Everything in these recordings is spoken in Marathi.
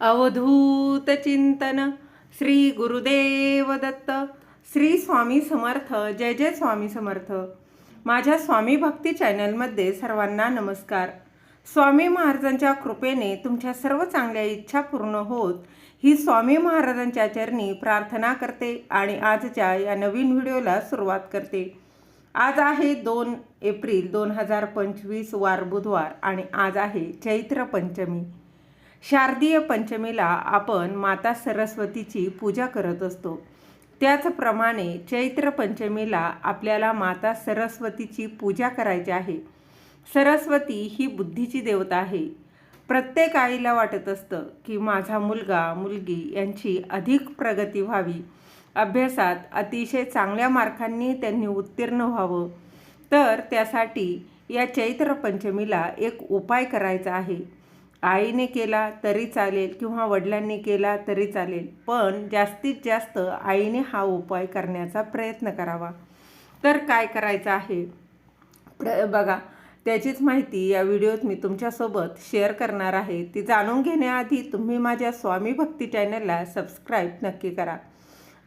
अवधूत चिंतन श्री गुरुदेव दत्त श्री स्वामी समर्थ जय जय स्वामी समर्थ. माझ्या स्वामी भक्ती चॅनलमध्ये सर्वांना नमस्कार. स्वामी महाराजांच्या कृपेने तुमच्या सर्व चांगल्या इच्छा पूर्ण होत ही स्वामी महाराजांच्या चरणी प्रार्थना करते आणि आजच्या या नवीन व्हिडिओला सुरुवात करते. आज आहे दोन एप्रिल दोन हजार पंचवीस वार बुधवार आणि आज आहे चैत्र पंचमी. शारदीय पंचमीला आपण माता सरस्वतीची पूजा करत असतो. त्याचप्रमाणे चैत्र पंचमीला आपल्याला माता सरस्वतीची पूजा करायची आहे. सरस्वती ही बुद्धीची देवता आहे. प्रत्येक आईला वाटत असतं की माझा मुलगा मुलगी यांची अधिक प्रगती व्हावी. अभ्यासात अतिशय चांगल्या मार्कांनी त्यांनी उत्तीर्ण व्हावं. तर त्यासाठी या चैत्र पंचमीला एक उपाय करायचा आहे. आईने केला तरी चालेल किंवा वडिलांनी केला तरी चालेल. पण जास्तीत जास्त आईने हा उपाय करण्याचा प्रयत्न करावा. तर काय करायचं आहे? प्र बघा त्याचीच माहिती या व्हिडिओत मी तुमच्यासोबत शेअर करणार आहे. ती जाणून घेण्याआधी तुम्ही माझ्या स्वामी भक्ती चॅनलला सबस्क्राईब नक्की करा.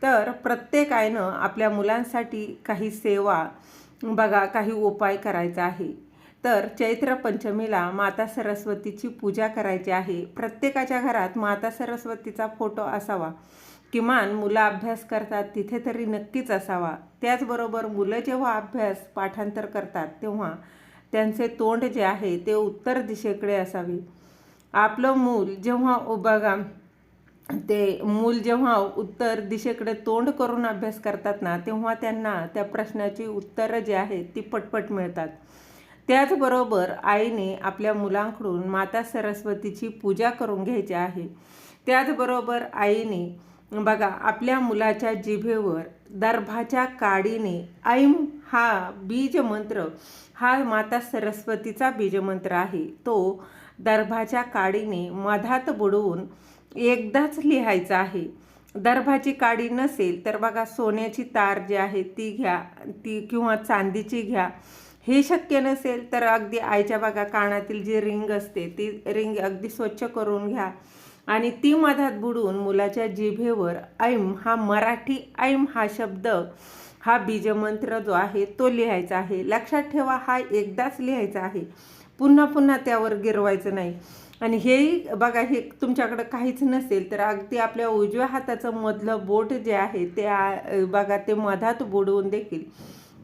तर प्रत्येक आईनं आपल्या मुलांसाठी काही सेवा बघा काही उपाय करायचा आहे. तर चैत्र पंचमीला माता सरस्वतीची पूजा करायची आहे. प्रत्येकाच्या घरात माता सरस्वतीचा फोटो असावा. किमान मुलं अभ्यास करतात तिथे तरी नक्कीच असावा. त्याचबरोबर मुलं जेव्हा अभ्यास पाठांतर करतात तेव्हा त्यांचे तोंड जे आहे ते उत्तर दिशेकडे असावे. आपलं मूल जेव्हा बघा ते मूल जेव्हा उत्तर दिशेकडे तोंड करून अभ्यास करतात ना तेव्हा त्यांना त्या प्रश्नाची उत्तरं जी आहेत ती पटपट मिळतात. त्याचबरोबर आईने आपल्या मुलांकडून माता सरस्वतीची पूजा करून घ्यायची आहे. त्याचबरोबर आईने बघा आपल्या मुलाच्या जिभेवर दर्भाच्या काडीने ऐम हा बीजमंत्र हा माता सरस्वतीचा बीजमंत्र आहे. तो दर्भाच्या काडीने मधात बुडवून एकदाच लिहायचा आहे. दर्भाची काडी नसेल तर बघा सोन्याची तार जी आहे ती घ्या ती किंवा चांदीची घ्या. हे शक्य नसेल तर अगदी आईच्या बघा कानातील जी रिंग असते ती रिंग अगदी स्वच्छ करून घ्या. आणि ती मधात बुडून मुलाच्या जिभेवर ऐम हा मराठी ऐम हा शब्द हा बीजमंत्र जो आहे तो लिहायचा आहे. लक्षात ठेवा हा एकदाच लिहायचा आहे. पुन्हा पुन्हा त्यावर गिरवायचं नाही. आणि हेही बघा हे तुमच्याकडं काहीच नसेल तर अगदी आपल्या उजव्या हाताचं मधलं बोट जे आहे ते बघा ते मधात बुडवून देखील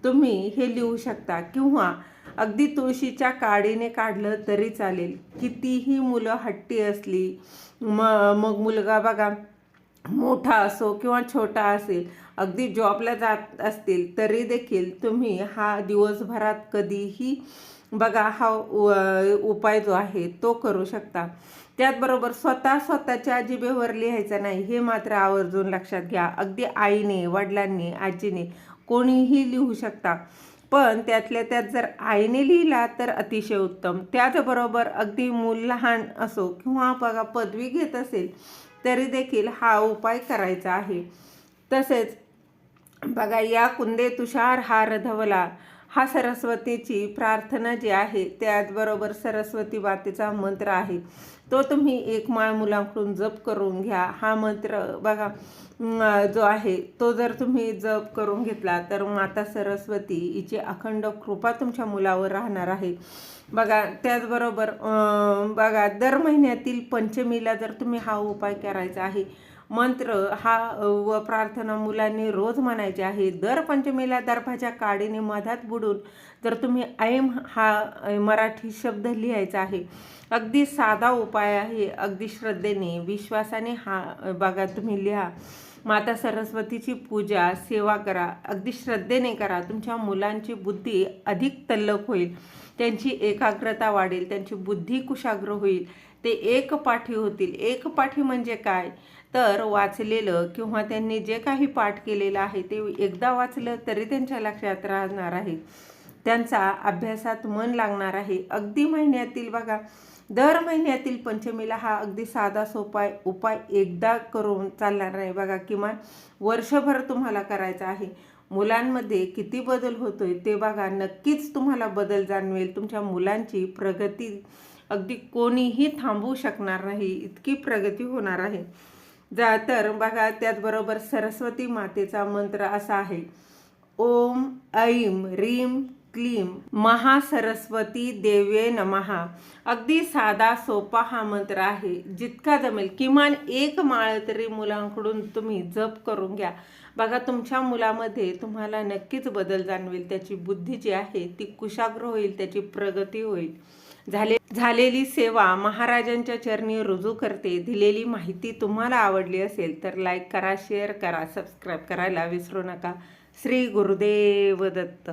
तुम्ही हे लिहू शकता किंवा अगदी तुळशीच्या काडीने काढलं तरी चालेल. कितीही मुलं हट्टी असली म मग मुलगा बघा मोठा असो किंवा छोटा असेल अगदी जॉबला जात असतील तरी देखील तुम्ही हा दिवसभरात कधीही बघा हा उपाय जो आहे तो करू शकता. त्याचबरोबर स्वतः स्वतःच्या जिभेवर लिहायचं नाही हे मात्र आवर्जून लक्षात घ्या. अगदी आईने वडिलांनी आजीने कोणीही लिहू शकता. पण त्यातल्या त्यात जर आईने लिहिला तर अतिशय उत्तम. त्याचबरोबर अगदी मूल लहान असो किंवा बघा पदवी घेत असेल तरी देखील हा उपाय करायचा आहे. तसेच बघा या कुंदे तुषार हार धवला हा सरस्वतीची प्रार्थना जी आहे त्याचबरोबर सरस्वती मातेचा मंत्र आहे. तो तुम्ही एक माळ मुलांकडून जप करून घ्या. हा मंत्र बघा जो आहे तो जर तुम्ही जप करून घेतला तर माता सरस्वती हिची अखंड कृपा तुमच्या मुलावर राहणार आहे. बघा त्याचबरोबर बघा दर महिन्यातील पंचमीला जर तुम्ही हा उपाय करायचा आहे मंत्र हा व प्रार्थना मुलांनी रोज म्हणायची आहे दर पंचमीला दर्भाच्या काडीने मधात बुडून जर तुम्ही ऐम हा मराठी शब्द लिहायचा आहे अगदी साधा उपाय आहे अगदी श्रद्धेने विश्वासाने हा बघा तुम्ही लिहा. माता सरस्वतीची पूजा सेवा करा अगदी श्रद्धेने करा तुमच्या मुलांची बुद्धी अधिक तल्लक होईल त्यांची एकाग्रता वाढेल त्यांची बुद्धी कुशाग्र होईल ते एक पाठी होतील. एक पाठी म्हणजे काय? तर वाचलेलं किंवा त्यांनी जे काही पाठ केलेलं आहे ते एकदा वाचलं तरी त्यांच्या लक्षात राहणार आहे. त्यांचा अभ्यासात मन लागणार आहे. अगदी महिन्यातील बघा दर महिन्यातील पंचमीला हा अगदी साधा सोपा उपाय एकदा करून चालणार नाही बघा किमान वर्षभर तुम्हाला करायचा आहे. मुलांमध्ये किती बदल होतोय ते बघा. नक्कीच तुम्हाला बदल जाणवेल. तुमच्या मुलांची प्रगती अगदी कोणीही थांबवू शकणार नाही. इतकी प्रगती होणार आहे. जा तर बघा त्याचबरोबर सरस्वती मातेचा मंत्र असा आहे. ओम ऐम रीम क्लीम महासरस्वती देवे नमहा. अगदी साधा सोपा हा मंत्र आहे. जितका जमेल किमान एक माळ तरी मुलांकडून तुम्ही जप करून घ्या. बघा तुमच्या मुलामध्ये तुम्हाला नक्कीच बदल जाणवेल. त्याची बुद्धी जी आहे ती कुशाग्र होईल त्याची प्रगती होईल. झाले झालेली सेवा महाराजांच्या चरणी रुजू करते. दिलेली माहिती तुम्हाला आवडली असेल तर लाईक करा शेअर करा सबस्क्राईब करायला विसरू नका. श्री गुरुदेव दत्त.